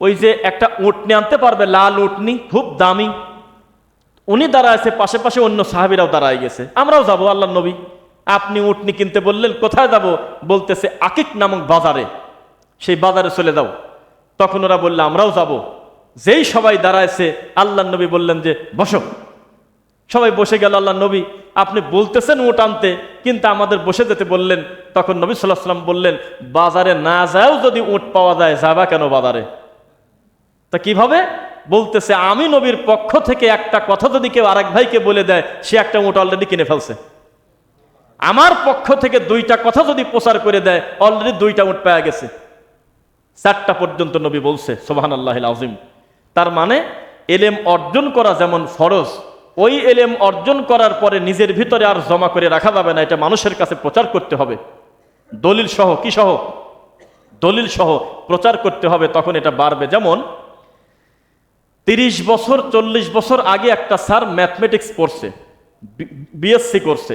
ওই যে একটা উটনি আনতে পারবে, লাল উটনি, খুব দামি। উনি দাঁড়াইছে, পাশে পাশে অন্য সাহাবিরাও দাঁড়ায় গেছে। আমরাও যাব আল্লাহ নবী। আপনি উটনি কিনতে বললেন, কোথায় যাব? বলতেছে, আকিক নামক বাজারে। সেই বাজারে চলে যাও। তখন ওরা বললে, আমরাও যাব। যেই সবাই দাঁড়ায়ছে আল্লাহ নবী বললেন যে, বসো। সবাই বসে গেল আল্লাহ নবী, আপনি বলতেছেন উট আনতে, কিন্তু আমাদের বসে যেতে বললেন। তখন নবী সাল্লাহ সাল্লাম বললেন, বাজারে না যাও যদি উট পাওয়া যায়, যাবা কেন বাজারে? তা কীভাবে? বলতেছে, আমি নবীর পক্ষ থেকে একটা কথা যদি কেউ আরেক ভাইকে বলে দেয়, সে একটা উট অলরেডি কিনে ফেলছে। আমার পক্ষ থেকে দুইটা কথা যদি প্রচার করে দেয় অলরেডি দুইটা উট পাওয়া গেছে। চারটা পর্যন্ত নবী বলছে সোহান আল্লাহ আজিম তার মানে এলেম অর্জন করা যেমন ফরজ, ওই এলেম অর্জন করার পরে নিজের ভিতরে আর জমা করে রাখা যাবে না, এটা মানুষের কাছে প্রচার করতে হবে। দলিল সহ, কি সহ? দলিল সহ প্রচার করতে হবে, তখন এটা বাড়বে। যেমন তিরিশ বছর, চল্লিশ বছর আগে একটা স্যার ম্যাথমেটিক্স পড়ছে বিএসসি করছে।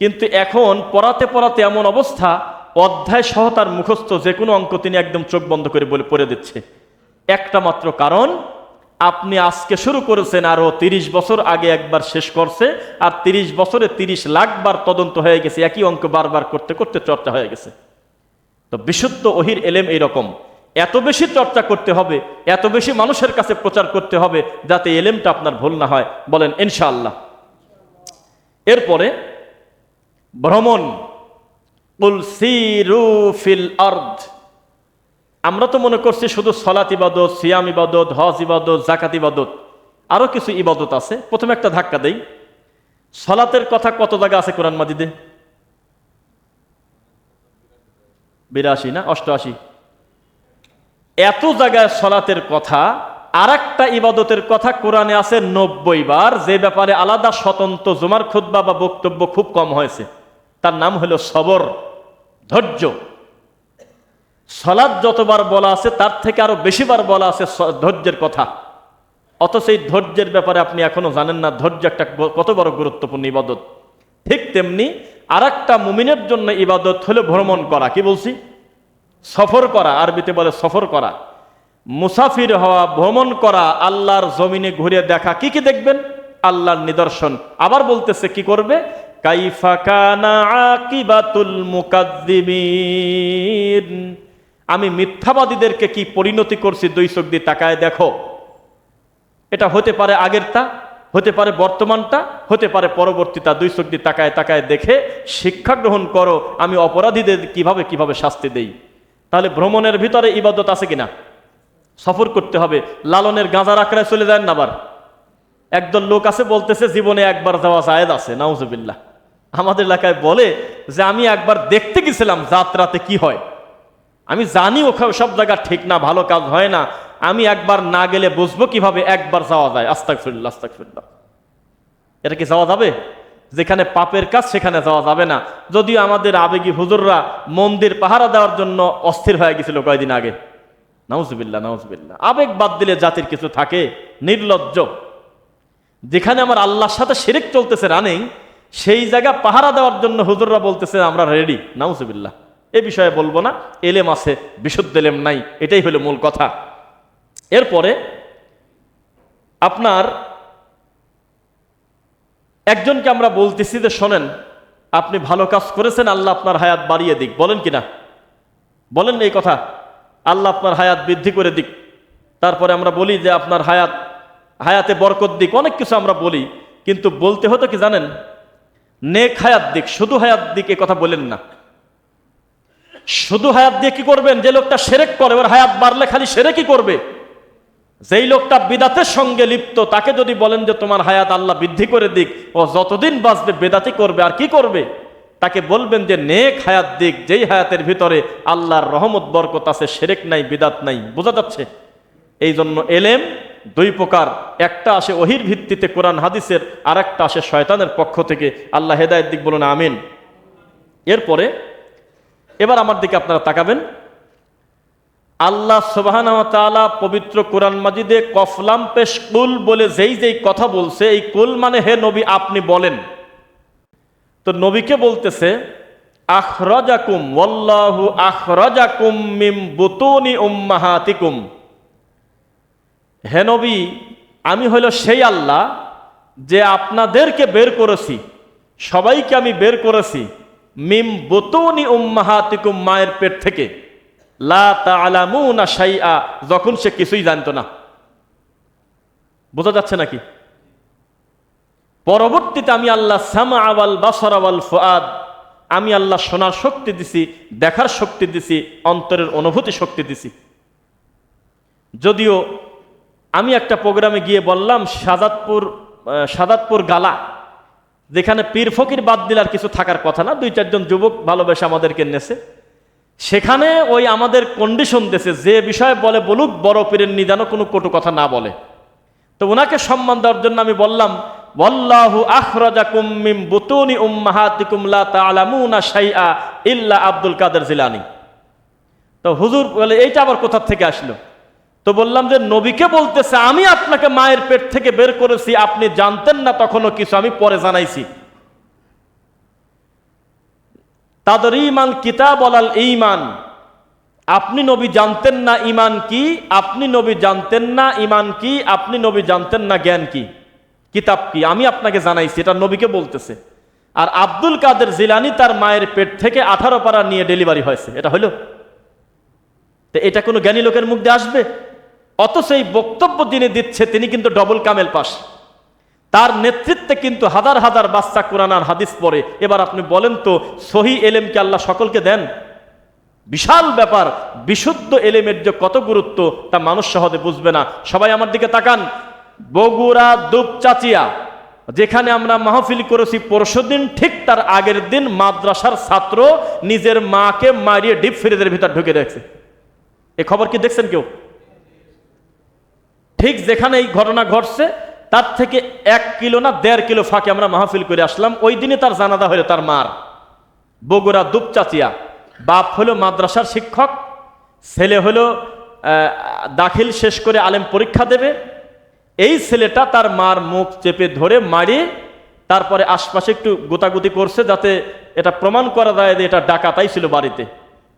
কিন্তু এখন পড়াতে পড়াতে এমন অবস্থা, অধ্যায় সহ তার মুখস্থ যে কোনো অঙ্ক তিনি একদম চোখ বন্ধ করে বলে, পড়ে দিচ্ছে। একটা মাত্র কারণ, আপনি আজকে শুরু করেছেন আরও তিরিশ বছর আগে একবার শেষ করছে, আর তিরিশ বছরে তিরিশ লাখ বার তদন্ত হয়ে গেছে, একই অঙ্ক বারবার করতে করতে চর্চা হয়ে গেছে। তো বিশুদ্ধ ওহির এলেম এইরকম। এত বেশি চর্চা করতে হবে, এত বেশি মানুষের কাছে প্রচার করতে হবে যাতে এলেমটা আপনার ভুল না হয়। বলেন, ইনশাআল্লাহ। এরপরে, ভ্রমণ। আমরা তো মনে করছি শুধু সলাত ইবাদত, সিয়াম ইবাদত, হজ ইবাদত জাকাত ইবাদত, আরও কিছু ইবাদত আছে। প্রথমে একটা ধাক্কা দেই। সলাতের কথা কত জায়গা আছে কোরআন মাজিদে? বিরাশি না? অষ্টআশি? এত জায়গায় সলাতের কথা আর একটা ইবাদতের কথা কোরআনে আছে নব্বই বার, যে ব্যাপারে আলাদা স্বতন্ত্র জুমার খুদ্া বা বক্তব্য খুব কম হয়েছে। তার নাম হলো সবর, ধৈর্য। সলাদ যতবার বলা আছে, তার থেকে আরও বেশিবার বলা আছে ধৈর্যের কথা। অথচ এই ধৈর্যের ব্যাপারে আপনি এখনও জানেন না, ধৈর্য একটা কত বড় গুরুত্বপূর্ণ ইবাদত। ঠিক তেমনি আর একটা মুমিনের জন্য ইবাদত হলো ভ্রমণ করা, কি বলছি? সফর করা, আরবিতে বলে সফর করা, মুসাফির হওয়া, ভ্রমণ করা, আল্লাহর জমিনে ঘুরে দেখা, কি কি দেখবেন? আল্লাহর নিদর্শন। আবার বলতেছে, কি করবে? আমি মিথ্যাবাদীদেরকে কি পরিণতি করছি? দুই চোখ দিয়ে তাকায় দেখো। এটা হতে পারে আগেরটা, হতে পারে বর্তমানটা, হতে পারে পরবর্তীটা। দুই চোখ দিয়ে তাকায় তাকায় দেখে, শিক্ষা গ্রহণ করো। আমি অপরাধীদের কীভাবে কীভাবে শাস্তি দেই? তাহলে ভ্রমণের ভিতরে ইবাদত আছে কিনা? সফর করতে হবে, লালনের গাঁজার আঁকড়ায় চলে যায় না আবার। একদল লোক আছে, বলতেছে, জীবনে একবার যাওয়া জায়েদ আছে, নাউজুবিল্লাহ। আমাদের এলাকায় বলে যে, আমি একবার দেখতে গেছিলাম যাত্রাতে কি হয়। আমি জানি ওখানে সব জায়গা ঠিক না, ভালো কাজ হয় না। আমি একবার না গেলে বুঝব কীভাবে একবার যাওয়া যায়। আস্তাক ফিরল্লা আস্তাক ফিরল্লা এটা কি যাওয়া যাবে? যেখানে পাপের কাজ সেখানে যাওয়া যাবে না। যদিও আমাদের আবেগী হুজুররা মন্দির পাহারা দেওয়ার জন্য অস্থির হয়ে গেছিল কয়েকদিন আগে। নাউজবিল্লা নাউজবিল্লা আবেগ বাদ দিলে জাতির কিছু থাকে, নির্লজ্জ। যেখানে আমার আল্লাহর সাথে শিরিক চলতেছে রানিং সেই জায়গা পাহারা দেওয়ার জন্য হুজুররা বলতেছে, আমরা রেডি নাউজবিল্লা এ বিষয়ে বলব না, এলেম আছে, বিশুদ্ধ এলেম নাই, এটাই হলো মূল কথা। এরপরে আপনার একজনকে আমরা বলতেছি যে, শোনেন, আপনি ভালো কাজ করেছেন, আল্লাহ আপনার হায়াত বাড়িয়ে দিক। বলেন কি না বলেন এই কথা, আল্লাহ আপনার হায়াত বৃদ্ধি করে দিক। তারপরে আমরা বলি যে, আপনার হায়াত, হায়াতে বরকত দিক। অনেক কিছু আমরা বলি, কিন্তু বলতে হতো কি জানেন? নেক হায়াত দিক, শুধু হায়াত দিক এ কথা বলেন না। শুধু হায়াত দিয়ে কি করবেন? যে লোকটা সেরেক করে, ওর হায়াত বাড়লে খালি সেরেকই করবে। যেই লোকটা বিদাতের সঙ্গে লিপ্ত, তাকে যদি বলেন যে তোমার হায়াত আল্লাহ বৃদ্ধি করে দিক, ও যতদিন বাঁচবে বেদাতি করবে, আর কি করবে? তাকে বলবেন যে নেক হায়াত দিক, যেই হায়াতের ভিতরে আল্লাহর রহমত, বরকত আছে, সেরেক নাই, বিদাত নাই। বোঝা যাচ্ছে? এই জন্য এলেম দুই প্রকার। একটা আসে ওহির ভিত্তিতে কোরআন, হাদিসের আর একটা আসে শয়তানের পক্ষ থেকে। আল্লাহ হেদায়ের দিক বলুন, আমিন। এরপরে, এবার আমার দিকে আপনারা তাকাবেন। আল্লাহ সুবাহান পবিত্র কোরআন মাজিদে কফলাম পেশ কুল বলে যেই যেই কথা বলছে, এই কুল মানে হে নবী আপনি বলেন। তো নবীকে বলতেছে, আখরাজাকুম, ওয়াল্লাহু আখরাজাকুম মিম বুতুনি উম্মাহাতিকুম। হে নবী, আমি হইল সেই আল্লাহ যে আপনাদেরকে বের করেছি, সবাইকে আমি বের করেছি, মিম বতুনি উম্মাহাতিকুম মায়ের পেট থেকে। লা যখন সে কিছুই জানতো না। বোঝা যাচ্ছে নাকি? পরবর্তীতে আমি আল্লাহ সামা আওয়াল বাসর আওয়াল ফুয়াদ আমি আল্লাহ শোনার শক্তি দিছি দেখার শক্তি দিছি অন্তরের অনুভূতি শক্তি দিছি। যদিও আমি একটা প্রোগ্রামে গিয়ে বললাম আহ, সাদাতপুর গালা যেখানে পীর ফকির বাদ দিলে আর কিছু থাকার কথা না দুই চারজন যুবক ভালোবেসে আমাদেরকে নেছে। সেখানে ওই আমাদের কন্ডিশন দেশে যে বিষয়ে বলে, বলুক, বড় পীরের নিদানো কোনো কটু কথা না বলে। তো ওনাকে সম্মান দেওয়ার জন্য আমি বললাম, ওয়াল্লাহু আখরাজাকুম মিন বুতুনি উম্মাহাতিকুম লা তা'লামুনা শাইআ ইল্লা আব্দুল কাদের জিলানী। তো হুজুর বলে, এইটা আবার কোথা থেকে আসলো? তো বললাম যে, নবীকে বলতেছে, আমি আপনাকে মায়ের পেট থেকে বের করেছি, আপনি জানতেন না তখনও কিছু, আমি পরে জানাইছি। তাদের ইমান কিতাব আলাল ইমান আপনি নবী জানতেন না ইমান কি? আপনি নবী জানতেন না ইমান কি? আপনি নবী জানতেন না জ্ঞান কি? কিতাব কি? আমি আপনাকে জানাইছি, এটা নবীকে বলতেছে। আর আব্দুল কাদের জিলানি তার মায়ের পেট থেকে আঠারো পারা নিয়ে ডেলিভারি হয়েছে। এটা হলো? তো এটা কোনো জ্ঞানী লোকের মুখ দিয়ে আসবে? অত সেই বক্তব্য যিনি দিচ্ছে, তিনি কিন্তু ডবল কামেল পাস। তার নেতৃত্বে কিন্তু হাজার হাজার বাচ্চা কোরআন আর হাদিস পড়ে। এবার আপনি বলেন তো, সহি এলেমকে আল্লাহ সকলকে দেন? বিশাল ব্যাপার, বিশুদ্ধ এলেমের যে কত গুরুত্ব, তা মানুষ সহজে বুঝবে না। সবাই আমার দিকে তাকান। বগুড়া, দুপচাচিয়া, যেখানে আমরা মাহফিল করেছি, পরশুদিন ঠিক তার আগের দিন মাদ্রাসার ছাত্র নিজের মাকে মারিয়ে ডিপ ফ্রিজের ভিতর ঢুকে রেখেছে। এ খবর কি দেখছেন কেউ? ঠিক যেখানে এই ঘটনা ঘটছে তার থেকে এক কিলো না দেড় কিলো ফাঁকে আমরা মাহফিল করে আসলাম। ওই দিনে তার জানাদা হলো তার মার। বগুড়া দুপচাচিয়া। বাপ হলো মাদ্রাসার শিক্ষক, ছেলে হলো দাখিল শেষ করে আলেম পরীক্ষা দেবে। এই ছেলেটা তার মার মুখ চেপে ধরে মারিয়ে তারপরে আশপাশে একটু গোতাগুতি করছে যাতে এটা প্রমাণ করা যায় যে এটা ডাকাতাই ছিল বাড়িতে।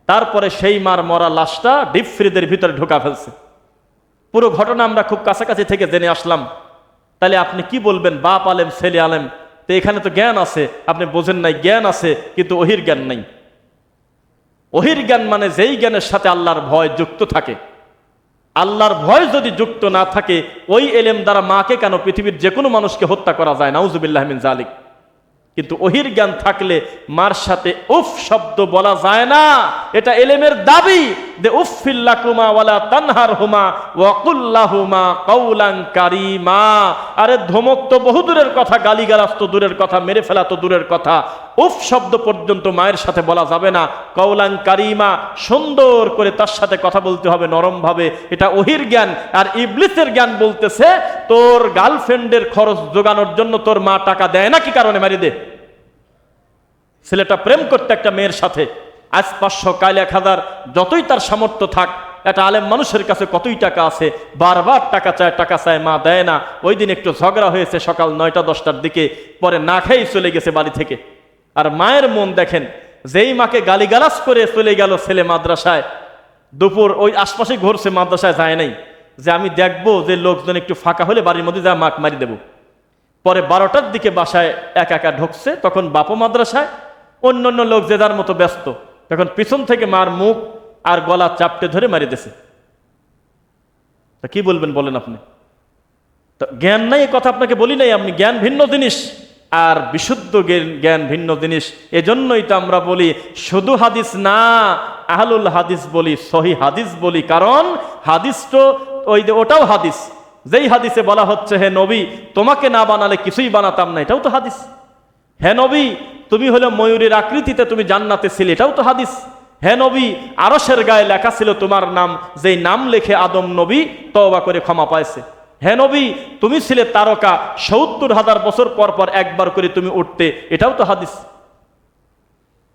তারপরে সেই মার মরা লাশটা ডিপ ফ্রিজের ভিতরে ঢোকা ফেলছে। পুরো ঘটনা আমরা খুব কাছাকাছি থেকে জেনে আসলাম। তাহলে আপনি কি বলবেন? বাপ আলেম, ছেলে আলেম, তো এখানে তো জ্ঞান আছে। আপনি বোঝেন নাই, জ্ঞান আছে, কিন্তু অহির জ্ঞান নাই। অহির জ্ঞান মানে যেই জ্ঞানের সাথে আল্লাহর ভয় যুক্ত থাকে। আল্লাহর ভয় যদি যুক্ত না থাকে, ওই এলেম দ্বারা মাকে কেন পৃথিবীর যে কোনো মানুষকে হত্যা করা যায়? নাউজুবিল্লাহমিন জালিক কিন্তু ওহির জ্ঞান থাকলে মার সাথে উফ শব্দ বলা যায় না। এটা এলেমের দাবি যে উফিল্লাকুমা ওয়ালা তানহার হুমা ওয়াকুল্লাহুমা কৌলাং কারিমা। আরে ধমক তো বহু দূরের কথা, গালিগালাজ তো দূরের কথা, মেরে ফেলা তো দূরের কথা। উফ শব্দ পর্যন্ত মায়ের সাথে বলা যাবে না। কৌলাং কারিমা, সুন্দর করে তার সাথে কথা বলতে হবে নরম ভাবে এটা ওহির জ্ঞান। আর ইবলিসের জ্ঞান বলতেছে তোর গার্লফ্রেন্ডের খরচ জোগানোর জন্য তোর মা টাকা দেয় না কি কারণে মারি দে? ছেলেটা প্রেম করতে একটা মেয়ের সাথে। আজ পাঁচশো, কাল এক হাজার, যতই তার সামর্থ্য থাক, একটা আলেম মানুষের কাছে কতই টাকা আছে, বারবার টাকা চায় টাকা চায়, মা দেয় না। ওই দিন একটু ঝগড়া হয়েছে সকাল নয়টা, দশটার দিকে, পরে না খেয়েই চলে গেছে বাড়ি থেকে। আর মায়ের মন দেখেন, যেই মাকে গালিগালাজ করে চলে গেল ছেলে মাদ্রাসায়, দুপুর ওই আশপাশে ঘুরছে, মাদ্রাসায় যায় নাই। যে আমি দেখব যে লোকজন একটু ফাঁকা হলে বাড়ির মধ্যে যা মাক মারি দেবো। পরে বারোটার দিকে বাসায় একা একা ঢুকছে, তখন বাপ মাদ্রাসায় অন্য অন্য লোক যে যার মতো ব্যস্ত। তখন পিছন থেকে মার মুখ আর গলা চাপটে ধরে মারি দিছে। তা কি বলবেন বলেন আপনি? তো জ্ঞান নাই, এ কথা আপনাকে বলি নাই, আপনি জ্ঞান ভিন্ন জিনিস। আর বিশুদ্ধ জ্ঞান ভিন্ন জিনিস। এজন্যই তো আমরা বলি শুধু হাদিস না, আহলুল হাদিস বলি, সহি হাদিস বলি। কারণ হাদিস তো ওই যে ওটাও হাদিস। যেই হাদিসে বলা হচ্ছে, হে নবী, তোমাকে না বানালে কিছুই বানাতাম না। এটাও তো হাদিস। হে নবী, তুমি হলো ময়ূরের আকৃতিতে তুমি জান্নাতে ছিলে। এটাও তো হাদিস। হে নবী আরসের গায়ে লেখা ছিল তোমার নাম। যেই নাম লেখে আদম নবী, তওবা করে ক্ষমা পাইছে। হে নবী, তুমি ছিলে তারকা। সত্তর হাজার বছর পর পর একবার করে তুমি উঠতে। এটাও তো হাদিস।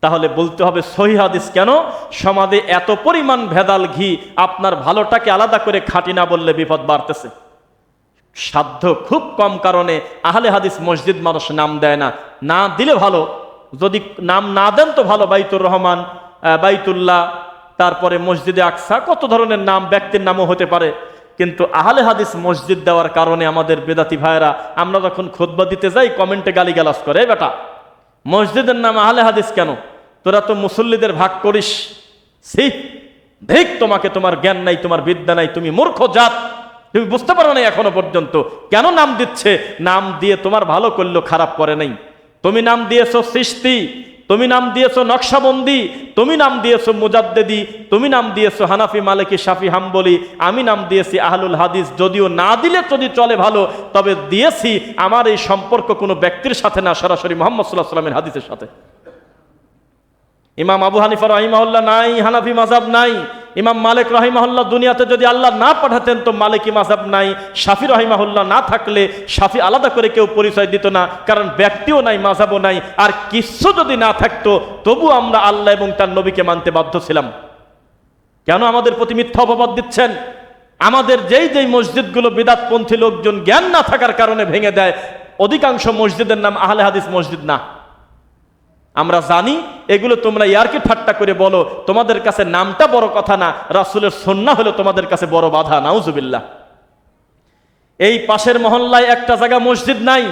তাহলে বলতে হবে সহি হাদিস কেন? সমাজে এত পরিমাণ ভেদাল ঘি আপনার ভালোটাকে আলাদা করে খাঁটি না বললে বিপদ বাড়তেছে। সাধ্য খুব কম কারণে আহলে হাদিস মসজিদ মানুষ নাম দেয় না। না দিলে ভালো, যদি নাম না দেন তো ভালো। বাইতুর রহমান বাইতুল্লাহ, তারপরে মসজিদে আকসা, কত ধরনের নাম, ব্যক্তির নামও হতে পারে। কিন্তু আহলে হাদিস মসজিদ দেওয়ার কারণে আমাদের বেদাতি ভাইয়েরা, আমরা যখন খোদবা দিতে যাই, কমেন্টে গালিগালাজ করে বেটা, মসজিদের নাম আহলে হাদিস কেন? তোরা তো মুসল্লিদের ভাগ করিস। সি দেখ তোমাকে তোমার জ্ঞান নাই, তোমার বিদ্যা নাই, তুমি মূর্খ জাত। তুমি বুঝতে পারো না এখনও পর্যন্ত। কেন নাম দিচ্ছে? নাম দিয়ে তোমার ভালো করল খারাপ করে নাই। তুমি নাম দিয়েছ সৃষ্টি, তুমি নাম দিয়েছ নকশাবন্দি, তুমি নাম দিয়েছ মুজাদ্দেদি, তুমি নাম দিয়েছ হানাফি, মালিকি, শাফি, হাম্বলি। আমি নাম দিয়েছি আহলুল হাদিস। যদিও না দিলে যদি চলে ভালো, তবে দিয়েছি। আমার এই সম্পর্ক কোনো ব্যক্তির সাথে না, সরাসরি মোহাম্মদ সাল্লাহ সাল্লামের হাদিসের সাথে। ইমাম আবু হানিফা রহিমাহুল্লাহ নাই, হানাফি মাজাব নাই, ইমাম মালিক রহিমাহুল্লাহ দুনিয়াতে যদি আল্লাহ না পাঠাতেন তো মালিকি মাজাব নাই, শাফি রহিমাহুল্লাহ না থাকলে শাফি আলাদা করে কেউ পরিচয় দিত না, কারণ ব্যক্তিও নাই মাজাবও নাই, আর কিছু যদি না থাকতো, তবু আমরা আল্লাহ এবং তার নবীকে মানতে বাধ্য ছিলাম। কেন আমাদের প্রতি মিথ্যা অপবাদ দিচ্ছেন? আমাদের যেই যেই মসজিদগুলো বিদাতপন্থী লোকজন জ্ঞান না থাকার কারণে ভেঙে দেয়, অধিকাংশ মসজিদের নাম আহলে হাদিস মসজিদ না। আমরা জানি, এগুলো তোমরা ইয়ারকে ঠাট্টা করে বলো, তোমাদের কাছে নামটা বড় কথা না, রাসুলের সন্না হলো তোমাদের কাছে বড় বাধা, নাউজুবিল্লাহ। এই পাশের মহল্লায় একটা জায়গা মসজিদ নাই,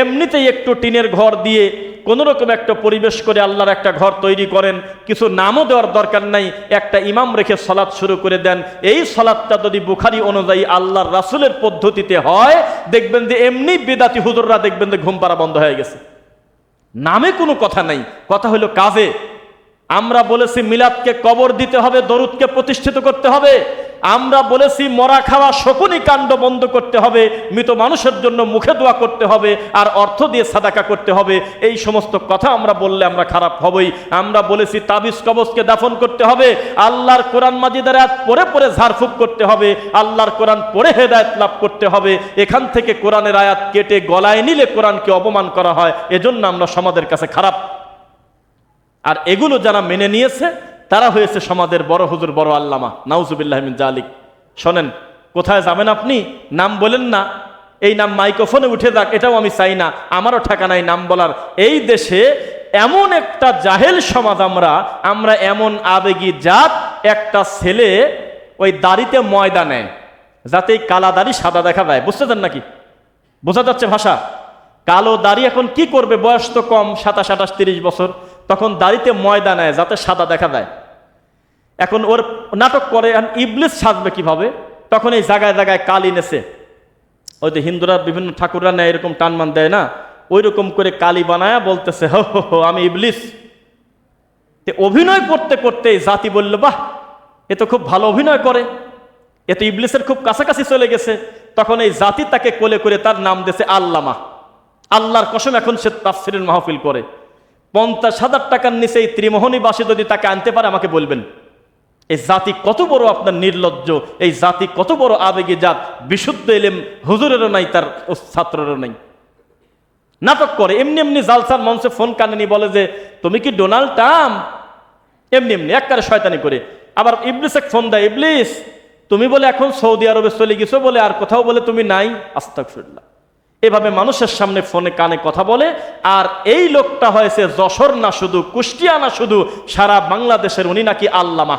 এমনিতেই একটু টিনের ঘর দিয়ে কোন রকম একটা পরিবেশ করে আল্লাহর একটা ঘর তৈরি করেন, কিছু নামও দেওয়ার দরকার নাই, একটা ইমাম রেখে সলাৎ শুরু করে দেন। এই সলাৎটা যদি বুখারি অনুযায়ী আল্লাহর রাসুলের পদ্ধতিতে হয়, দেখবেন যে এমনি বেদাতি হুজুররা দেখবেন যে ঘুম পাড়া বন্ধ হয়ে গেছে। নামে কোনো কথা নাই। কথা হলো কাজে। আমরা বলেছি মিলাদকে কবর দিতে হবে, দরুদকে প্রতিষ্ঠিত করতে হবে। আমরা বলেছি মরা খাওয়া শকুনি কাণ্ড বন্ধ করতে হবে, মৃত মানুষের জন্য মুখে দোয়া করতে হবে আর অর্থ দিয়ে সাদাকা করতে হবে। এই সমস্ত কথা আমরা বললে আমরা খারাপ হবই। আমরা বলেছি তাবিজ কবজকে দাফন করতে হবে, আল্লাহর কোরআন মাজিদার আয়াত পড়ে পড়ে ঝাড়ফুঁক করতে হবে, আল্লাহর কোরআন পড়ে হেদায়ত লাভ করতে হবে। এখান থেকে কোরআনের আয়াত কেটে গলায় নিলে কোরআনকে অপমান করা হয়, এজন্য আমরা সমাজের কাছে খারাপ। আর এগুলো যারা মেনে নিয়েছে, তারা হয়েছে সমাজের বড় হুজুর, বড় আল্লামা। নাউজুবিল্লাহমিন জালিক। শোনেন, কোথায় যাবেন আপনি? নাম বলেন না। এই নাম মাইক্রোফোনে উঠে যাক, এটাও আমি চাই না। আমারও ঠেকা নাই নাম বলার। এই দেশে এমন একটা জাহেল সমাজ আমরা আমরা এমন আবেগী জাত, একটা ছেলে ওই দাড়িতে ময়দা নেয়, যাতে এই কালা দাড়ি সাদা দেখা যায়। বুঝতে চান নাকি? বোঝা যাচ্ছে ভাষা? কালো দাড়ি এখন কি করবে? বয়স তো কম, সাতাশ, আঠাশ, তিরিশ বছর। তখন দাড়িতে ময়দা নেয়, যাতে সাদা দেখা দেয় এখন ওর নাটক করে ইবলিস সাজবে কীভাবে? তখন এই জায়গায় জায়গায় কালি নেছে। ওই যে হিন্দুরা বিভিন্ন ঠাকুররা নেয়, এরকম টানমান দেয় না? ওই রকম করে কালি বানায়া বলতেছে, হো হো আমি ইবলিস। তে অভিনয় করতে করতে জাতি বলল, বাহ, এ তো খুব ভালো অভিনয় করে। এ তো ইবলিসের খুব কাছাকাছি চলে গেছে। তখন এই জাতি তাকে কোলে করে তার নাম দিয়েছে আল্লামা। আল্লাহর কসম এখন সে তাফসিরের মাহফিল করে। পঞ্চাশ হাজার টাকার নিচে এই ত্রিমোহনীবাসী যদি তাকে আনতে পারে, আমাকে বলবেন, এই জাতি কত বড় আপনার নির্লজ্জ, এই জাতি কত বড় আবেগী জাত, বিশুদ্ধ এলেম হুজুরেরও নাই, তার ছাত্রেরও নাই। নাটক করে, এমনি এমনি জালসার মঞ্চে ফোন কানেনি, বলে যে, তুমি কি ডোনাল্ড ট্রাম্প? এমনি এমনি একবারে শয়তানি করে। আবার ইবলিস এক ফোন দেয়, ইবলিস, তুমি বলে এখন সৌদি আরবে চলে গেছো বলে আর কোথাও বলে তুমি নাই? আস্তাকফিরুল্লাহ এভাবে মানুষের সামনে ফোনে কানে কথা বলে, আর এই লোকটা হয়েছে যশোর না শুধু, কুষ্টিয়া না শুধু, সারা বাংলাদেশের উনি নাকি আল্লামা।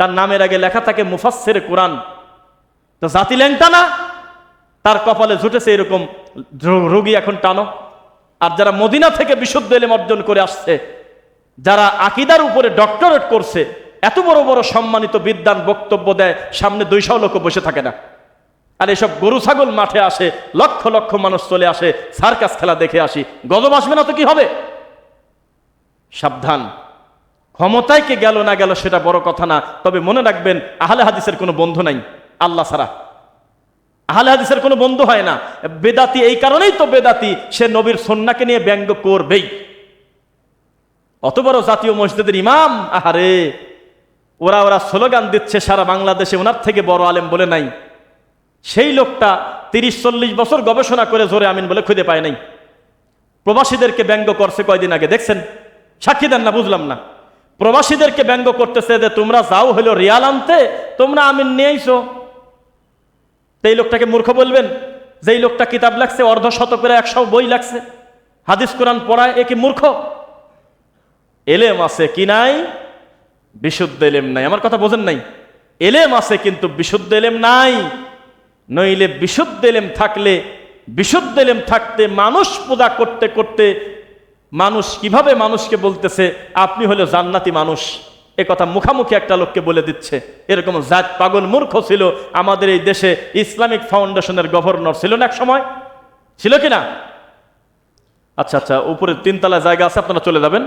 তার নামের আগে লেখা থাকে মুফাসসির কোরআন। তো জাতি ল্যাংটা না? তার কপালে ঝুটেছে এরকম রোগী এখন টানো। আর যারা মদিনা থেকে বিশুদ্ধ এলেম অর্জন করে আসছে, যারা আকিদার উপরে ডক্টরেট করছে, এত বড় বড় সম্মানিত বিদ্যান বক্তব্য দেয়, সামনে দুইশো লোক বসে থাকে না। আর এসব গরু, ছাগল মাঠে আসে, লক্ষ লক্ষ মানুষ চলে আসে, সার্কাস খেলা দেখে আসি। গজব আসবে না তো কি হবে? সাবধান। ক্ষমতায় কে গেল না গেল সেটা বড় কথা না, তবে মনে রাখবেন, আহলে হাদিসের কোনো বন্ধু নাই, আল্লাহ ছাড়া। আহলে হাদিসের কোনো বন্ধু হয় না। বেদাতি এই কারণেই তো বেদাতি, সে নবীর সন্নাকে নিয়ে ব্যঙ্গ করবেই। অত বড় জাতীয় মসজিদের ইমাম, আহারে, ওরা ওরা স্লোগান দিচ্ছে, সারা বাংলাদেশে ওনার থেকে বড় আলেম বলে নাই। সেই লোকটা তিরিশ, চল্লিশ বছর গবেষণা করে জোরে আমিন বলে খুঁজে পায় নাই। প্রবাসীদেরকে ব্যঙ্গ করছে কয়দিন আগে, দেখছেন? সাক্ষী দেন না, বুঝলাম না। প্রবাসীদেরকে ব্যঙ্গ করতেছে যে তোমরা যাও হলো রিয়াল আনতে, তোমরা আমিন নিয়েছো তো এই লোকটাকে মূর্খ বলবেন? যেই লোকটা কিতাব লাগছে, অর্ধ শতকের একশো বই লাগছে। হাদিস কোরআন পড়ায় এ কি মূর্খ? এলেম আছে কি নাই? বিশুদ্ধ এলেম নাই। আমার কথা বোঝেন নাই। এলেম আছে কিন্তু বিশুদ্ধ এলেম নাই। নইলে বিশুদ্ধ এলেম থাকলে, বিশুদ্ধ এলেম থাকতে মানুষ পূজা করতে করতে মানুষ কীভাবে মানুষকে বলতেছে, আপনি হলো জান্নাতি মানুষ এ কথা মুখামুখি একটা লোককে বলে দিচ্ছে। এরকম জাত পাগল মূর্খ ছিল আমাদের এই দেশে, ইসলামিক ফাউন্ডেশনের গভর্নর ছিল না এক সময়। ছিল কি না? আচ্ছা আচ্ছা উপরে তিনতলা জায়গা আছে, আপনারা চলে যাবেন।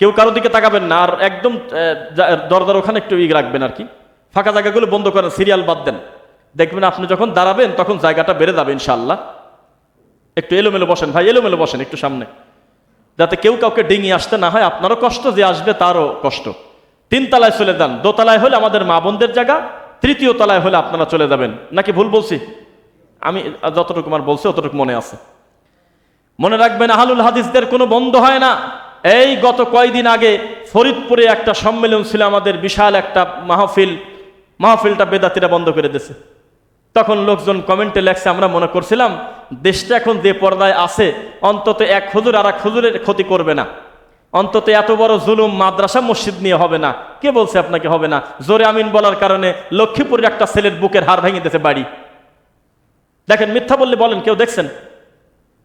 কেউ কারও দিকে তাকাবেন না, আর একদম দরজার ওখানে একটু ই রাখবেন আর কি। ফাঁকা জায়গাগুলো বন্ধ করেন সিরিয়াল বাদ দেন। দেখবেন আপনি যখন দাঁড়াবেন, তখন জায়গাটা বেড়ে যাবে ইনশাল্লাহ একটু এলোমেলো বসেন ভাই, এলোমেলো বসেন একটু সামনে। যাতে কেউ কাউকে ডিঙিয়ে আসতে না হয়, আপনারও কষ্ট যে আসবে, তারও কষ্ট। তিন তলায় চলে যান, দোতলায় হলে আমাদের মা বোনদের জায়গা, তৃতীয় তলায় হলে আপনারা চলে যাবেন। নাকি ভুল বলছি? আমি যতটুকু আমার বলছি, অতটুকু মনে আছে। মনে রাখবেন, আহলুল হাদিসদের কোনো বন্ধ হয় না। এই গত কয়দিন আগে ফরিদপুরে একটা সম্মেলন ছিল, আমাদের বিশাল একটা মাহফিল। মাহফিলটা বেদাতিরা বন্ধ করে দিয়েছে তখন লোকজন কমেন্টে লেখছে, আমরা মনে করছিলাম দেশটা এখন যে পর্দায় আছে, অন্তত এক হুজুর আর এক হুজুরের ক্ষতি করবে না। অন্তত এত বড় জুলুম মাদ্রাসা, মসজিদ নিয়ে হবে না। কে বলছে আপনাকে হবে না? জোরে আমিন বলার কারণে লক্ষ্মীপুরের একটা ছেলের বুকের হার ভেঙে দিয়েছে বাড়ি। দেখেন, মিথ্যা বললে বলেন, কেউ দেখছেন?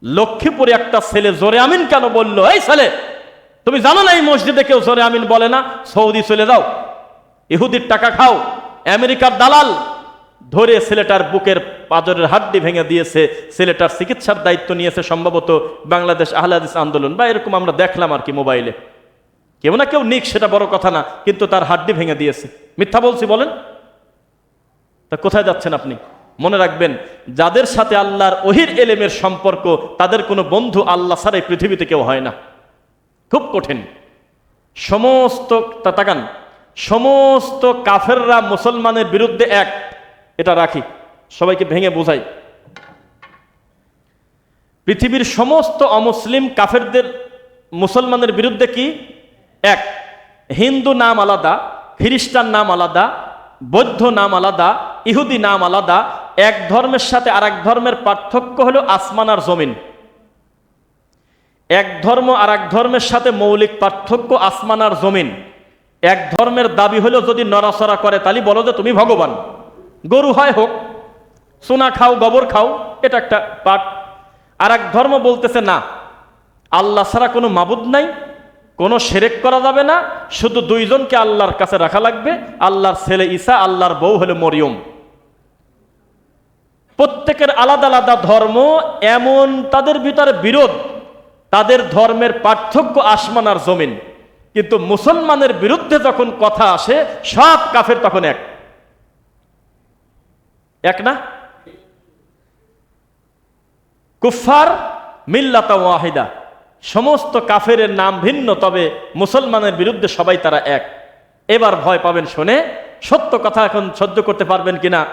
লক্ষ্মীপুরে একটা ছেলে জোরে আমিন কেন বলল? এই ছেলে, তুমি জানো না এই মসজিদে কেউ জোরে আমিন বলে না? সৌদি চলে যাও, ইহুদির টাকা খাও আমেরিকার দালাল ধরে ছেলেটার বুকের পাজরের হাড্ডি ভেঙে দিয়েছে, ছেলেটার চিকিৎসার দায়িত্ব নিয়েছে সম্ভবত বাংলাদেশ আহলাদিস আন্দোলন। বা এরকম আমরা দেখলাম আর কি মোবাইলে। কেউ না কেউ নিক, সেটা বড় কথা না, কিন্তু তার হাড্ডি ভেঙে দিয়েছে। মিথ্যা বলছি, বলেন। তা কোথায় যাচ্ছেন আপনি? মনে রাখবেন, যাদের সাথে আল্লাহর ওহির এলেমের সম্পর্ক, তাদের কোনো বন্ধু আল্লাহ ছাড়া এই পৃথিবীতে কেউ হয় না। খুব কঠিন। সমস্ত তাকান সমস্ত কাফেররা মুসলমানের বিরুদ্ধে এক। এটা রাখি, সবাইকে ভেঙে বোঝাই। পৃথিবীর সমস্ত অমুসলিম কাফেরদের মুসলমানের বিরুদ্ধে কি? এক। হিন্দু নাম আলাদা, খ্রিস্টান নাম আলাদা, বৌদ্ধ নাম আলাদা, ইহুদি নাম আলাদা, এক ধর্মের সাথে আর এক ধর্মের পার্থক্য হলো আসমান আর জমিন। এক ধর্ম আর এক ধর্মের সাথে মৌলিক পার্থক্য আসমান আর জমিন। এক ধর্মের দাবি হলো যদি নড়াচড়া করে, তাহলে বলো যে তুমি ভগবান। গরু হয় হোক, সোনা খাও, গোবর খাও, এটা একটা পাঠ। আর এক ধর্ম বলতেছে না, আল্লাহ ছাড়া কোনো মাবুদ নাই, কোনো সেরেক করা যাবে না, শুধু দুইজনকে আল্লাহর কাছে রাখা লাগবে, আল্লাহর ছেলে ঈসা, আল্লাহর বউ হলো মরিয়ম। প্রত্যেকের আলাদা আলাদা ধর্ম, এমন তাদের ভিতরে বিরোধ, তাদের ধর্মের পার্থক্য আসমান আর জমিন। কিন্তু মুসলমানের বিরুদ্ধে যখন কথা আসে, সব কাফের তখন এক। এক না? কুফার মিল্লাতা ওয়াহিদা। সমস্ত কাফের নাম ভিন্ন, তবে মুসলমানের বিরুদ্ধে সবাই তারা এক। এবার ভয় পাবেন শুনে সত্য কথা এখন সহ্য করতে পারবেন কিনা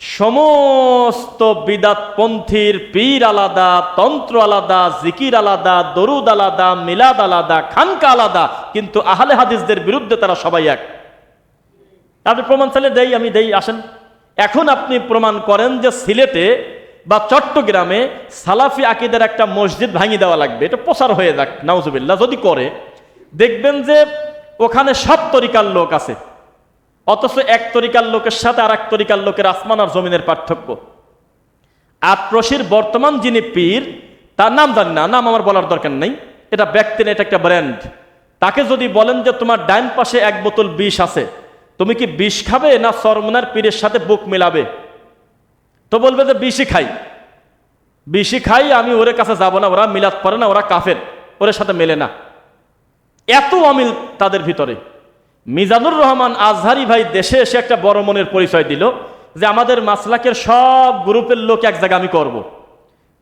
সমস্ত বিদাতপন্থীর পীর আলাদা, তন্ত্র আলাদা, জিকির আলাদা, দরুদ আলাদা, মিলাদ আলাদা, খানকা আলাদা, কিন্তু আহলে হাদিসদের বিরুদ্ধে তারা সবাই এক। আপনি প্রমাণ চাইলে দেই, আমি দেই, আসেন। এখন আপনি প্রমাণ করেন যে সিলেটে বা চট্টগ্রামে সালাফি আকিদের একটা মসজিদ ভাঙিয়ে দেওয়া লাগবে। এটা প্রচার হয়ে যাক, নাউজুবিল্লাহ। যদি করে, দেখবেন যে ওখানে সব তরিকার লোক আছে। অথচ এক তরিকার লোকের সাথে আর এক তরিকার লোকের আসমান আর জমিনের পার্থক্য। আটরশির বর্তমান যিনি পীর, তার নাম জানি না, নাম আমার বলার দরকার নেই। এটা ব্যক্তি না, এটা একটা ব্র্যান্ড তাকে যদি বলেন যে তোমার ডাইন পাশে এক বোতল বিষ আছে, তুমি কি বিষ খাবে না সরমনার পীরের সাথে বুক মিলাবে? তো বলবে যে বিষই খাই। বিষই খাই, আমি ওরে কাছে যাব না, ওরা মিলাদ পড়ে না, ওরা কাফের ওর সাথে মেলে না। এত অমিল তাদের ভিতরে। মিজানুর রহমান আজহারি ভাই দেশে এসে একটা বড় মনের পরিচয় দিল যে আমাদের মাসলাকের সব গ্রুপের লোক এক জায়গায় আমি করব।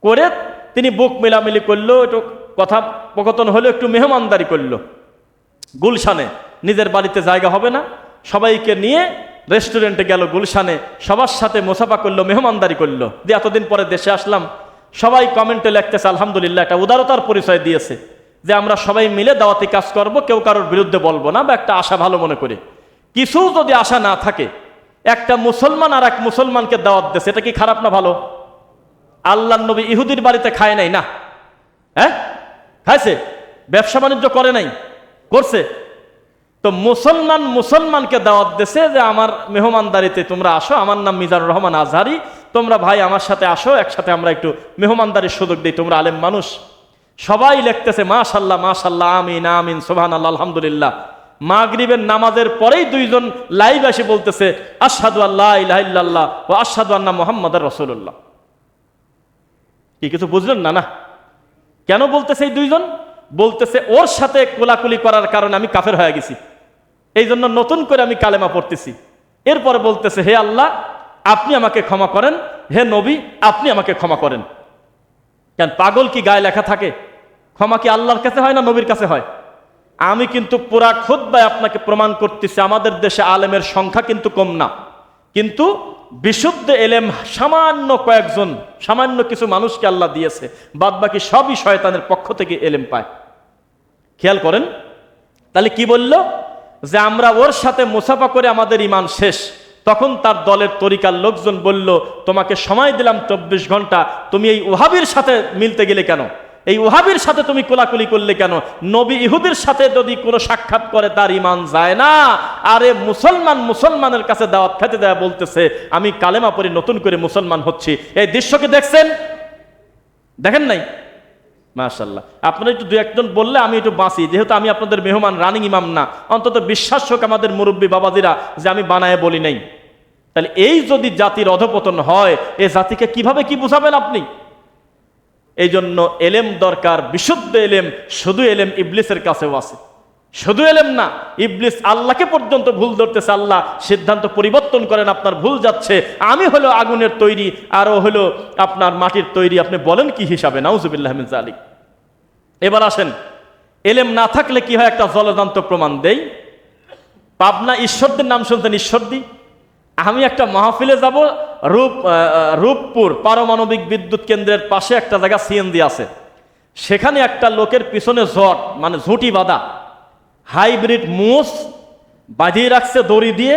করে তিনি বুক মিলামিলি করল, একটু কথা পকতন হলো, একটু মেহমানদারি করল। গুলশানে, নিজের বাড়িতে জায়গা হবে না। সবাইকে নিয়ে রেস্টুরেন্টে গেল গুলশানে, সবার সাথে মোসাফা করল, মেহমানদারি করল। দিয়ে এতদিন পরে দেশে আসলাম। সবাই কমেন্টে লিখতেছে, আলহামদুলিল্লাহ, একটা উদারতার পরিচয় দিয়েছে। যে আমরা সবাই মিলে দাওয়াতি কাজ করব, কেউ কারোর বিরুদ্ধে বলব না, বা একটা আশা ভালো মনে করি। কিছু যদি আশা না থাকে, একটা মুসলমান আর এক মুসলমানকে দাওয়াত দেছে এটা কি খারাপ না ভালো? আল্লাহ নবী ইহুদির বাড়িতে খায় নাই না? হ্যাঁ? খাইছে? ব্যবসা বাণিজ্য করে নাই? করছে? তো মুসলমান মুসলমানকে দাওয়াত দেশে যে, আমার মেহমানদারিতে তোমরা আসো, আমার নাম মিজানুর রহমান আজহারি, তোমরা ভাই আমার সাথে আসো, একসাথে আমরা একটু মেহমানদারির সুযোগ দিই, তোমরা আলেম মানুষ। সবাই লিখতেছে, মাশাল্লাহ মাশাল্লাহ, আমিন আমিন সোহান আল্লাহ আলহামদুলিল্লাহ। মাগরিবের নামাজের পরেই দুইজন লাইভ এসে বলতেছে আসাদু আল্লাহ ইল্লাল্লাহ ও আসাদু আন্না মোহাম্মদ রসুল্লাহ কি কিছু বুঝলেন না না? কেন বলতেছে এই দুইজন? বলতেছে, ওর সাথে কোলাকুলি করার কারণে আমি কাফের হয়ে গেছি। এই জন্য নতুন করে আমি কালেমা পড়তেছি। এরপরে বলতেছে, হে আল্লাহ, আপনি আমাকে ক্ষমা করেন। হে নবী, আপনি আমাকে ক্ষমা করেন। কেন পাগল কি গায়ে লেখা থাকে? ক্ষমা কি আল্লাহর কাছে হয় না নবীর কাছে হয়? আমি কিন্তু পুরা খোদ্ায় আপনাকে প্রমাণ করতেছি, আমাদের দেশে আলেমের সংখ্যা কিন্তু কম না। কিন্তু বিশুদ্ধ এলেম সামান্য কয়েকজন, সামান্য কিছু মানুষকে আল্লাহ দিয়েছে বাদ বাকি সবই শয়তানের পক্ষ থেকে এলেম পায়। খেয়াল করেন? তাহলে কি বলল? যে আমরা ওর সাথে মুসাফা করে আমাদের ইমান শেষ। তখন তার দলের তরিকার লোকজন বলল, তোমাকে সময় দিলাম চব্বিশ ঘণ্টা, তুমি এই ওহাবির সাথে মিলতে গেলে কেন? এই ওহাবির সাথে তুমি কোলাকুলি করলে কেন? নবী ইহুদের সাথে যদি কোনো সাক্ষাৎ করে, তার ইমান যায় না। আরে মুসলমান মুসলমানের কাছে দাওয়াত খেতে দেয়া বলতেছে, আমি কালেমা পরে নতুন করে মুসলমান হচ্ছি। এই দৃশ্যকে দেখছেন? দেখেন নাই? মাশাল্লাহ আপনারা একটু দু একজন বললে আমি একটু বাঁচি, যেহেতু আমি আপনাদের মেহমান রানিং ইমাম না। অন্তত বিশ্বাস হোক আমাদের মুরব্বী বাবাজিরা যে আমি বানায় বলি নাই। তাহলে এই যদি জাতির অধপতন হয়, এ জাতিকে কীভাবে কি বুঝাবেন আপনি? এই জন্য এলেম দরকার, বিশুদ্ধ এলেম, শুধু এলেম ইবলিসের কাছেও আছে। শুধু এলেম না, ইবলিস আল্লাহকে পর্যন্ত ভুল ধরতেছে, আল্লাহ সিদ্ধান্ত পরিবর্তন করেন, আপনার ভুল যাচ্ছে। আমি হলো আগুনের তৈরি, আরও হলো আপনার মাটির তৈরি, আপনি বলেন কি হিসাবে? নাউজুবিল্লাহ আলিক এবার আসেন, এলেম না থাকলে কি হয়? একটা জলদান্ত প্রমাণ দেই। পাবনা ঈশ্বরদের নাম শুনতেন ঈশ্বরদী? আমি একটা মাহফিলে যাব, রূপ রূপপুর পারমাণবিক বিদ্যুৎ কেন্দ্রের পাশে একটা জায়গা সিএনজি আছে। সেখানে একটা লোকের পিছনে জট মানে ঝুঁটি বাঁধা। হাইব্রিড মোষ বাঁধিয়ে রাখছে দড়ি দিয়ে,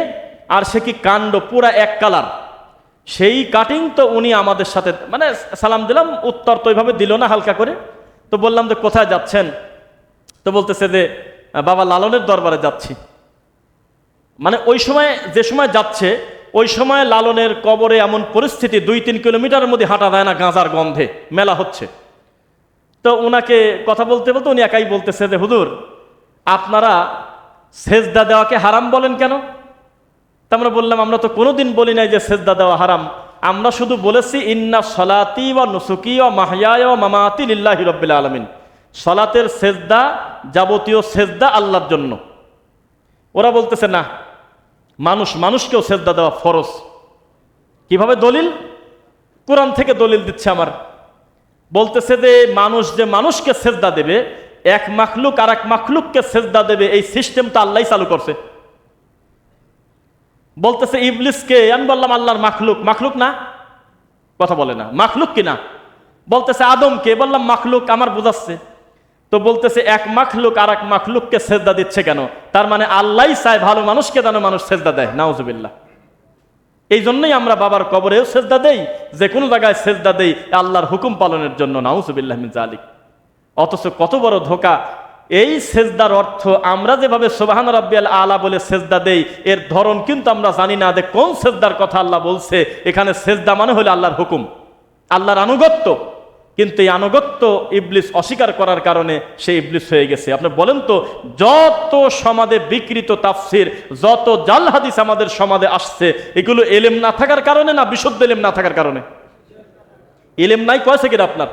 আর সে কি কাণ্ড, পুরা এক কালার। সেই কাটিং তো উনি আমাদের সাথে মানে সালাম দিলাম, উত্তর তো ওইভাবে দিল না হালকা করে। তো বললাম যে, কোথায় যাচ্ছেন? তো বলতেছে যে, বাবা লালনের দরবারে যাচ্ছি। মানে ওই সময়, যে সময় যাচ্ছে, ওই সময় লালনের কবরে এমন পরিস্থিতি, দুই তিন কিলোমিটারের মধ্যে হাঁটা দেয় না গাঁজার গন্ধে, মেলা হচ্ছে। তো ওনাকে কথা বলতে বলতে উনি একাই বলতেছে যে, হুজুর আপনারা সেজদা দেওয়াকে হারাম বলেন কেন? তা আমরা বললাম, আমরা তো কোনোদিন বলি নাই যে সেজদা দেওয়া হারাম। আমরা শুধু বলেছি, ইন্না সলাতি বা নুসুকি ও মাহিয়ায় ও মামাতি লিল্লাহি রব্বিল আলমিন। সলাতের সেজদা যাবতীয় সেজদা আল্লাহর জন্য। ওরা বলতেছে, না, মানুষ, মানুষকেও সেজদা দেওয়া ফরজ। কীভাবে দলিল? কোরআন থেকে দলিল দিচ্ছে আমার। বলতেছে যে, মানুষ যে মানুষকে সেজদা দেবে এক মাখলুক আর এক মাখলুককে সেজদা দেবে, এই সিস্টেম তো আল্লাহ চালু করছে। বলতেছে, ইবলিসকে, আমি বললাম, আল্লাহর মাখলুক। মাখলুক না? কথা বলে না। মাখলুক কি না? বলতেছে, আদমকে। বললাম, মাখলুক আমার বোঝাচ্ছে। তো বলতেছে, এক মাখলুক আর এক মাখলুককে সেজদা দিচ্ছে কেন? তার মানে আল্লাহ চায় ভালো মানুষকে যেন মানুষ সেজদা দেয়। নাউজুবিল্লাহ। এই জন্যই আমরা বাবার কবরেও সেজদা দেই, যে কোনো জায়গায় সেজদা দেই, আল্লাহর হুকুম পালনের জন্য। নাউজুবিল্লাহ মিন জালিক অথচ কত বড় ধোকা। এই সেজদার অর্থ আমরা যেভাবে সোবাহান রাব্বিয়াল আলা বলে সেজদা দেই, এর ধরন কিন্তু আমরা জানি না যে কোন সেজদার কথা আল্লাহ বলছে। এখানে সেজদা মানে হলো আল্লাহর হুকুম, আল্লাহর আনুগত্য। কিন্তু এই আনুগত্য ইবলিস অস্বীকার করার কারণে সে ইবলিস হয়ে গেছে। আপনি বলেন তো, যত সমাজে বিকৃত তাফসির, যত জাল হাদিস আমাদের সমাজে আসছে, এগুলো এলেম না থাকার কারণে না বিশুদ্ধ এলেম না থাকার কারণে? এলেম নাই কয় সেকেন্ড আপনার?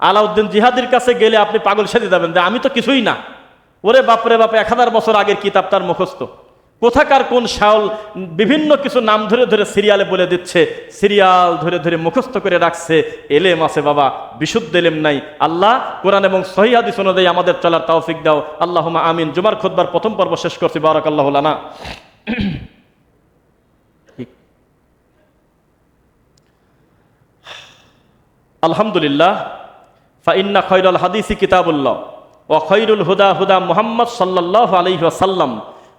আলাউদ্দিন জিহাদির কাছে গেলে আপনি পাগল সেজে যাবেন, যে আমি তো কিছুই না। ওরে বাপরে বাপ, এক হাজার বছর আগের কিতাব তার মুখস্থ। কোথাকার কোন শাওল বিভিন্ন কিছু নাম ধরে ধরে সিরিয়ালে বলে দিচ্ছে, সিরিয়াল ধরে ধরে মুখস্থ করে রাখছে, এলেম আছে বাবা, বিশুদ্ধ এলেম নাই। আল্লাহ কোরআন এবং সহিহাদিস অনুযায়ী আমাদের চলার তাওফিক দাও। আল্লাহ আমিন। জুমার খুদ্বার প্রথম পর্ব শেষ করছি বারাক আল্লাহ না আলহামদুলিল্লাহ ফাইন্না খৈরুল হাদিসি কিতাবুল্লাহ ও খৈরুল হুদা হুদা মোহাম্মদ সাল্লাহ আলহি আসাল্লাম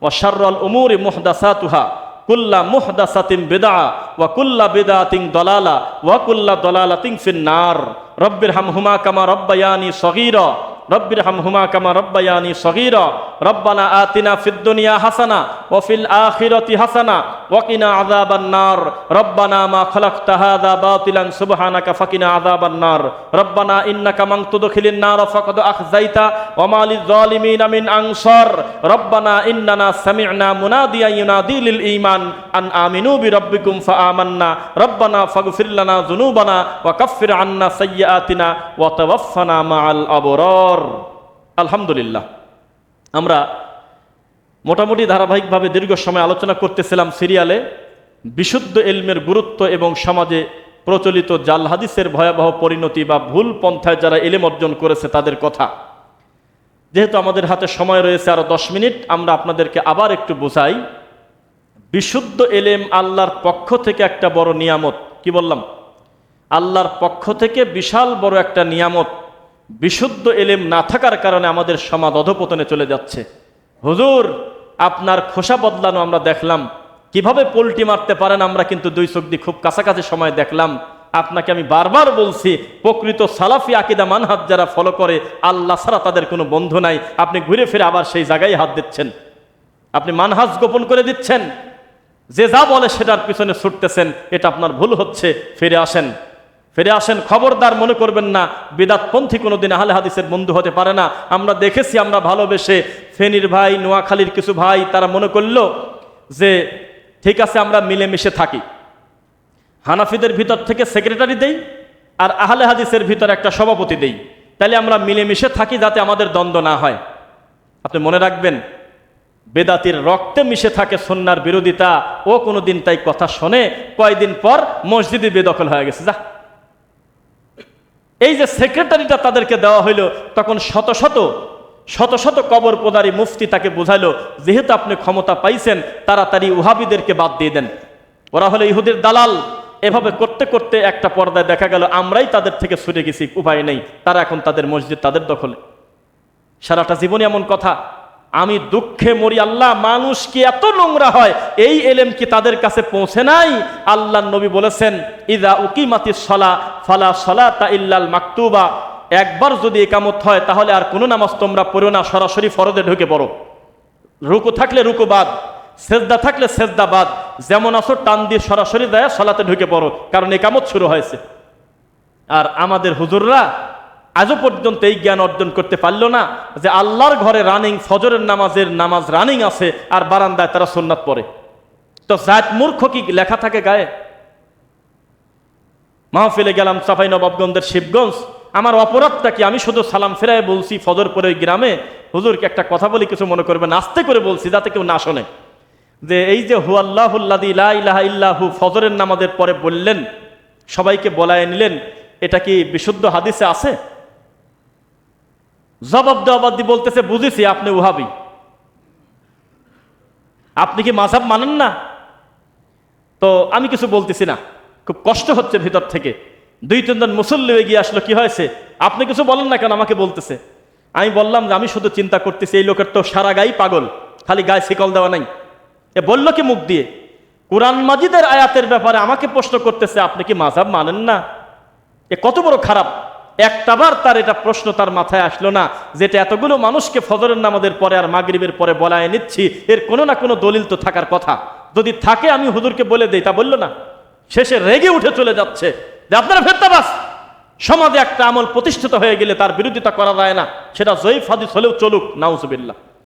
ও শারুল উমুরি মুহদাসাতুহা কুল্লা মুহদাসাতিন বেদা ওয়া কুল্লা বিদাতিন দলালা ওয়া কুল্লা দলালাতিন ফিন্নার রব্বির হামহুমা কামা রব্বায়ানি সগীরা রব্বির হামহুমা কামা রব্বায়ানি সগীরা। রব্বানা আতিনা ফিদ দুনিয়া হাসানা ওয়া ফিল আখিরাতি হাসানা। ওয়া কিনা আযাবান নার। রব্বানা মা খালাকতা হাযা বাতিলান সুবহানাকা ফাকিনা আযাবান নার। রব্বানা ইন্নাকা মান তুদখিলিন নার ফাকাদ আখযাইতা ওয়া মা মিন আনসার। রব্বানা ইন্নানা সামি'না মুনাদিয়ান ইউনাদি লিল ঈমান। আন আমিনু বিরাব্বিকুম ফাআমান্না রব্বানা ফাগফির লানা যুনুবানা ওয়া কাফফির আন্না সাইয়্যাতিনা ওয়া তাওয়াফফানা মাআল আবরার। আলহামদুলিল্লাহ। আমরা মোটামুটি ধারাবাহিকভাবে দীর্ঘ সময় আলোচনা করতেছিলাম সিরিয়ালে। বিশুদ্ধ এলমের গুরুত্ব এবং সমাজে প্রচলিত জাল হাদিসের ভয়াবহ পরিণতি বা ভুল পন্থায় যারা এলেম অর্জন করেছে তাদের কথা। যেহেতু আমাদের হাতে সময় রয়েছে আরও দশ মিনিট, আমরা আপনাদেরকে আবার একটু বোঝাই। বিশুদ্ধ এলেম আল্লাহর পক্ষ থেকে একটা বড় নিয়ামত। কি বললাম? আল্লাহর পক্ষ থেকে বিশাল বড় একটা নিয়ামত। বিশুদ্ধ এলেম না থাকার কারণে আমাদের সমাজ অধপতনে চলে যাচ্ছে। হুজুর, আপনার খোসা বদলানো আমরা দেখলাম। কীভাবে পোল্টি মারতে পারেন আমরা কিন্তু দুই দিয়ে খুব কাছাকাছি সময় দেখলাম। আপনাকে আমি বারবার বলছি, প্রকৃত সালাফি আকিদা মানহাত যারা ফলো করে, আল্লাহ ছাড়া তাদের কোনো বন্ধু নাই। আপনি ঘুরে ফিরে আবার সেই জায়গায় হাত দিচ্ছেন। আপনি মানহাজ গোপন করে দিচ্ছেন। যে যা বলে সেটার পিছনে ছুটতেছেন, এটা আপনার ভুল হচ্ছে, ফিরে আসেন। ফিরে আসেন, খবরদার মনে করবেন না, বিদাতপন্থী কোনোদিন আহলে হাদিসের বন্ধু হতে পারে না। আমরা দেখেছি, আমরা ভালোবেসে ফেনীর ভাই, নোয়াখালীর কিছু ভাই, তারা মনে করল যে, ঠিক আছে, আমরা মিলেমিশে থাকি। হানাফিদের ভিতর থেকে সেক্রেটারি দেই, আর আহলে হাদিসের ভিতর একটা সভাপতি দেই। তাহলে আমরা মিলেমিশে থাকি যাতে আমাদের দ্বন্দ্ব না হয়। আপনি মনে রাখবেন, বেদাতির রক্তে মিশে থাকে সন্ন্যার বিরোধিতা। ও কোনোদিন তাই কথা শোনে, কয়দিন পর মসজিদে বেদখল হয়ে গেছে। যা এই যে সেক্রেটারিটা তাদেরকে দেওয়া হইল, তখন শত শত শত শত কবর প্রদারী মুফতি তাকে বোঝাইলো, যেহেতু আপনি ক্ষমতা পাইছেন, তাড়াতাড়ি উহাবিদেরকে বাদ দিয়ে দেন। ওরা হলো ইহুদের দালাল। এভাবে করতে করতে একটা পর্দায় দেখা গেল, আমরাই তাদের থেকে ছুটে গেছি, উপায় নেই। তারা এখন তাদের মসজিদ, তাদের দখলে। সারাটা জীবনে এমন কথা। আমি দুঃখে মরি, আল্লাহ, মানুষ কি এত নোংরা হয়? এই এলেম কি তাদের কাছে পৌঁছে নাই? আল্লাহ নবী বলেছেন, ইদা উকিমাতি সলা, ফালা সলা তা ইল্লাল মাকতুবা। একবার যদি একামত হয়, তাহলে আর কোনো নামাজ তোমরা পড়ো না, সরাসরি ফরদে ঢুকে পড়ো। রুকু থাকলে রুকু বাদ, সেজদা থাকলে সেজদা বাদ। যেমন আসো টান দিয়ে সরাসরি দেয় সলাতে ঢুকে পড়ো, কারণ একামত শুরু হয়েছে। আর আমাদের হুজুররা আজও পর্যন্ত এই জ্ঞান অর্জন করতে পারল না যে আল্লাহর ঘরে রানিং ফজরের নামাজের নামাজ রানিং আছে আর বারান্দায় তারা সুন্নাত পড়ে। তো জাত মূর্খ কি লেখা থাকে গায়ে? মাহফিলে গেলাম চাপাই নবাবগঞ্জের শিবগঞ্জ। আমার অপরাধটা কি? আমি শুধু সালাম ফেরায় বলছি, ফজর পরে ওই গ্রামে। হুজুরকে একটা কথা বলি, কিছু মনে করবেন আস্তে করে বলছি যাতে কেউ না শোনে। যে এই যে হু আল্লাহুল্লাদি ইলাহা ইল্লাহু ফজরের নামাজের পরে বললেন, সবাইকে বলায় নিলেন, এটা কি বিশুদ্ধ হাদিসে আছে? জবাব দেওয়াবাদ বলতেছে, বুঝেছি, আপনি উহাবি। আপনি কি মাঝাব মানেন না? তো আমি কিছু বলতেছি না। খুব কষ্ট হচ্ছে ভিতর থেকে। দুই তিনজন মুসল্লি এগিয়ে আসলো, কি হয়েছে? আপনি কিছু বলেন না কেন? আমাকে বলতেছে। আমি বললাম যে, আমি শুধু চিন্তা করতেছি, এই লোকের তো সারা গায়ে পাগল, খালি গায়ে শিকল দেওয়া নাই। এ বলল কি মুখ দিয়ে? কোরআন মাজিদের আয়াতের ব্যাপারে আমাকে প্রশ্ন করতেছে, আপনি কি মাঝাব মানেন না? এ কত বড় খারাপ। একটাবার তার এটা প্রশ্ন তার মাথায় আসলো না যেটা এতগুলো মানুষকে ফজরের নামাজের পরে আর মাগরিবের পরে বলায় নিচ্ছি, এর কোনো না কোনো দলিল তো থাকার কথা। যদি থাকে আমি হুজুরকে বলে দেই, তা বলল না। শেষে রেগে উঠে চলে যাচ্ছে। যে আপনারা ফেরতাবাস। সমাজে একটা আমল প্রতিষ্ঠিত হয়ে গেলে তার বিরোধিতা করা যায় না। সেটা জয়ীফ হাদিস হলেও চলুক, নাউজুবিল্লাহ।